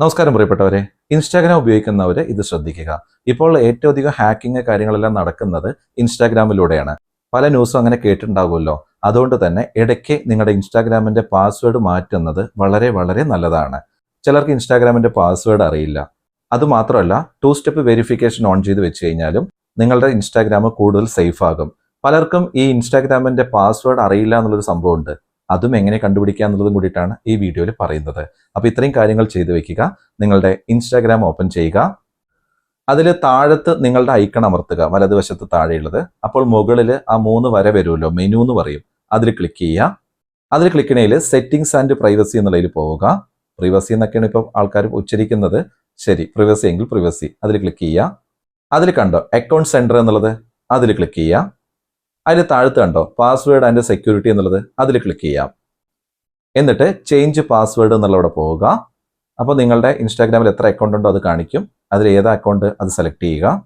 നമസ്കാരം പ്രിയപ്പെട്ടവരെ. ഇൻസ്റ്റാഗ്രാം ഉപയോഗിക്കുന്നവർ ഇത് ശ്രദ്ധിക്കുക. ഇപ്പോൾ ഏറ്റവും അധികം ഹാക്കിങ് കാര്യങ്ങളെല്ലാം നടക്കുന്നത് ഇൻസ്റ്റാഗ്രാമിലൂടെയാണ് പല ന്യൂസും അങ്ങനെ കേട്ടിട്ടുണ്ടാകുമല്ലോ അതുകൊണ്ട് തന്നെ ഇടയ്ക്ക് നിങ്ങളുടെ ഇൻസ്റ്റാഗ്രാമിന്റെ പാസ്വേഡ് മാറ്റുന്നത് വളരെ വളരെ നല്ലതാണ്. ചിലർക്ക് ഇൻസ്റ്റാഗ്രാമിന്റെ പാസ്വേഡ് അറിയില്ല. അതുമാത്രമല്ല ടു സ്റ്റെപ്പ് വെരിഫിക്കേഷൻ ഓൺ ചെയ്ത് വെച്ച് കഴിഞ്ഞാലും നിങ്ങളുടെ ഇൻസ്റ്റാഗ്രാം കൂടുതൽ സേഫ് ആകും. പലർക്കും ഈ ഇൻസ്റ്റാഗ്രാമിന്റെ പാസ്വേഡ് അറിയില്ല എന്നുള്ളൊരു സംഭവമുണ്ട്. അതും എങ്ങനെ കണ്ടുപിടിക്കുക എന്നുള്ളതും കൂടിയിട്ടാണ് ഈ വീഡിയോയിൽ പറയുന്നത്. അപ്പോൾ ഇത്രയും കാര്യങ്ങൾ ചെയ്തു വെക്കുക. നിങ്ങളുടെ ഇൻസ്റ്റാഗ്രാം ഓപ്പൺ ചെയ്യുക. അതിൽ താഴത്ത് നിങ്ങളുടെ ഐക്കൺ അമർത്തുക. വലതുവശത്ത് താഴെയുള്ളത്. അപ്പോൾ മുകളിൽ ആ മൂന്ന് വര വരുമല്ലോ. മെനു എന്ന് പറയും. അതിൽ ക്ലിക്ക് ചെയ്യുക. അതിൽ ക്ലിക്ക് ചെയ്യണതിൽ സെറ്റിംഗ്സ് ആൻഡ് പ്രൈവസി എന്നുള്ളതിൽ പോവുക. പ്രൈവസി എന്നൊക്കെയാണ് ഇപ്പോൾ ആൾക്കാർ ഉച്ചരിക്കുന്നത്. ശരി പ്രിവസി എങ്കിൽ പ്രിവസി അതിൽ ക്ലിക്ക് ചെയ്യുക. അതിൽ കണ്ടോ? അക്കൗണ്ട് സെന്റർ എന്നുള്ളത്. അതിൽ ക്ലിക്ക് ചെയ്യുക. അതിൽ താഴത്ത് കണ്ടോ? പാസ്വേഡ് ആൻഡ് സെക്യൂരിറ്റി എന്നുള്ളത് അതിൽ ക്ലിക്ക് ചെയ്യാം. എന്നിട്ട് ചേഞ്ച് പാസ്വേഡ് എന്നുള്ളവിടെ പോവുക. അപ്പോൾ നിങ്ങളുടെ ഇൻസ്റ്റാഗ്രാമിൽ എത്ര അക്കൗണ്ട് ഉണ്ടോ അത് കാണിക്കും. അതിൽ ഏതാ അക്കൗണ്ട് അത് സെലക്ട് ചെയ്യുക.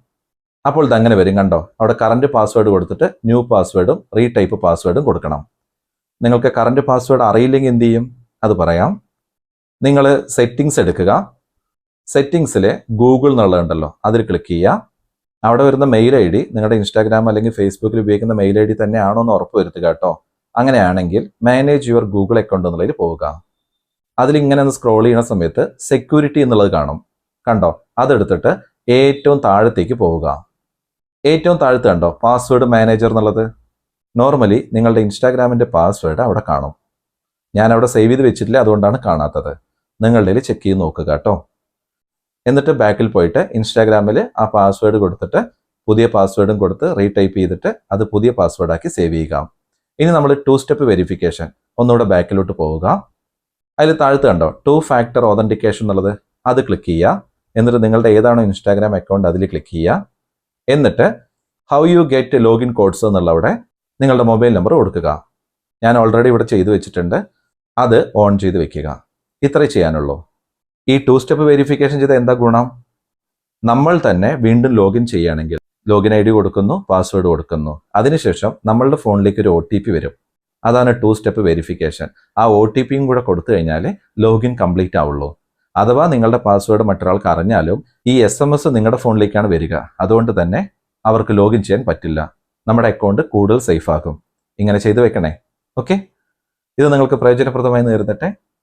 അപ്പോൾ ഇത് അങ്ങനെ വരും കണ്ടോ? അവിടെ കറണ്ട് പാസ്വേഡ് കൊടുത്തിട്ട് ന്യൂ പാസ്വേഡും റീടൈപ്പ് പാസ്വേഡും കൊടുക്കണം. നിങ്ങൾക്ക് കറണ്ട് പാസ്വേഡ് അറിയില്ലെങ്കിൽ എന്ത് ചെയ്യും? അത് പറയാം. നിങ്ങൾ സെറ്റിങ്സ് എടുക്കുക. സെറ്റിങ്സിൽ ഗൂഗിൾ എന്നുള്ളതുണ്ടല്ലോ അതിൽ ക്ലിക്ക് ചെയ്യുക. അവിടെ വരുന്ന മെയിൽ ഐ ഡി നിങ്ങളുടെ ഇൻസ്റ്റാഗ്രാം അല്ലെങ്കിൽ ഫേസ്ബുക്കിൽ ഉപയോഗിക്കുന്ന മെയിൽ ഐ ഡി തന്നെയാണോ എന്ന് ഉറപ്പ് വരുത്തുക കേട്ടോ. അങ്ങനെയാണെങ്കിൽ മാനേജ് യുവർ ഗൂഗിൾ അക്കൗണ്ട് എന്നുള്ളതിൽ പോവുക. അതിൽ ഇങ്ങനെ ഒന്ന് സ്ക്രോൾ ചെയ്യുന്ന സമയത്ത് സെക്യൂരിറ്റി എന്നുള്ളത് കാണും. കണ്ടോ? അതെടുത്തിട്ട് ഏറ്റവും താഴത്തേക്ക് പോവുക. ഏറ്റവും താഴത്ത് കണ്ടോ? പാസ്വേഡ് മാനേജർ എന്നുള്ളത്. നോർമലി നിങ്ങളുടെ ഇൻസ്റ്റാഗ്രാമിന്റെ പാസ്വേഡ് അവിടെ കാണും. ഞാൻ അവിടെ സേവ് ചെയ്ത് വെച്ചിട്ടില്ല അതുകൊണ്ടാണ് കാണാത്തത്. നിങ്ങളുടെ ചെക്ക് ചെയ്ത് നോക്കുക കേട്ടോ. എന്നിട്ട് ബാക്കിൽ പോയിട്ട് ഇൻസ്റ്റാഗ്രാമിൽ ആ പാസ്വേഡ് കൊടുത്തിട്ട് പുതിയ പാസ്വേഡും കൊടുത്ത് റീടൈപ്പ് ചെയ്തിട്ട് അത് പുതിയ പാസ്വേഡാക്കി സേവ് ചെയ്യുക. ഇനി നമ്മൾ ടു സ്റ്റെപ്പ് വെരിഫിക്കേഷൻ ഒന്നുകൂടെ ബാക്കിലോട്ട് പോവുക. അതിൽ താഴത്ത് കണ്ടോ? ടു ഫാക്ടർ ഓതന്റിക്കേഷൻ എന്നുള്ളത്. അത് ക്ലിക്ക് ചെയ്യുക. എന്നിട്ട് നിങ്ങളുടെ ഏതാണോ ഇൻസ്റ്റാഗ്രാം അക്കൗണ്ട് അതിൽ ക്ലിക്ക് ചെയ്യുക. എന്നിട്ട് how you get login codes എന്നുള്ളവിടെ നിങ്ങളുടെ മൊബൈൽ നമ്പർ കൊടുക്കുക. ഞാൻ ഓൾറെഡി ഇവിടെ ചെയ്തു വെച്ചിട്ടുണ്ട്. അത് ഓൺ ചെയ്ത് വെക്കുക. ഇത്രേ ചെയ്യാനുള്ളൂ. ഈ ടു സ്റ്റെപ്പ് വെരിഫിക്കേഷൻ ചെയ്ത എന്താ ഗുണം? നമ്മൾ തന്നെ വീണ്ടും ലോഗിൻ ചെയ്യുകയാണെങ്കിൽ ലോഗിൻ ഐ ഡി കൊടുക്കുന്നു പാസ്വേഡ് കൊടുക്കുന്നു. അതിനുശേഷം നമ്മളുടെ ഫോണിലേക്ക് ഒരു ഒ ടി പി വരും. അതാണ് ടു സ്റ്റെപ്പ് വെരിഫിക്കേഷൻ ആ ഒ ടി പിയും കൂടെ കൊടുത്തു കഴിഞ്ഞാൽ ലോഗിൻ കംപ്ലീറ്റ് ആവുള്ളൂ. അഥവാ നിങ്ങളുടെ പാസ്വേഡ് മറ്റൊരാൾക്ക് അറിഞ്ഞാലും ഈ എസ് എം എസ് നിങ്ങളുടെ ഫോണിലേക്കാണ് വരിക. അതുകൊണ്ട് തന്നെ അവർക്ക് ലോഗിൻ ചെയ്യാൻ പറ്റില്ല. നമ്മുടെ അക്കൗണ്ട് കൂടുതൽ സേഫ് ആകും. ഇങ്ങനെ ചെയ്തു വെക്കണേ. ഓക്കെ ഇത് നിങ്ങൾക്ക് പ്രയോജനപ്രദമായി നേരിടട്ടെ.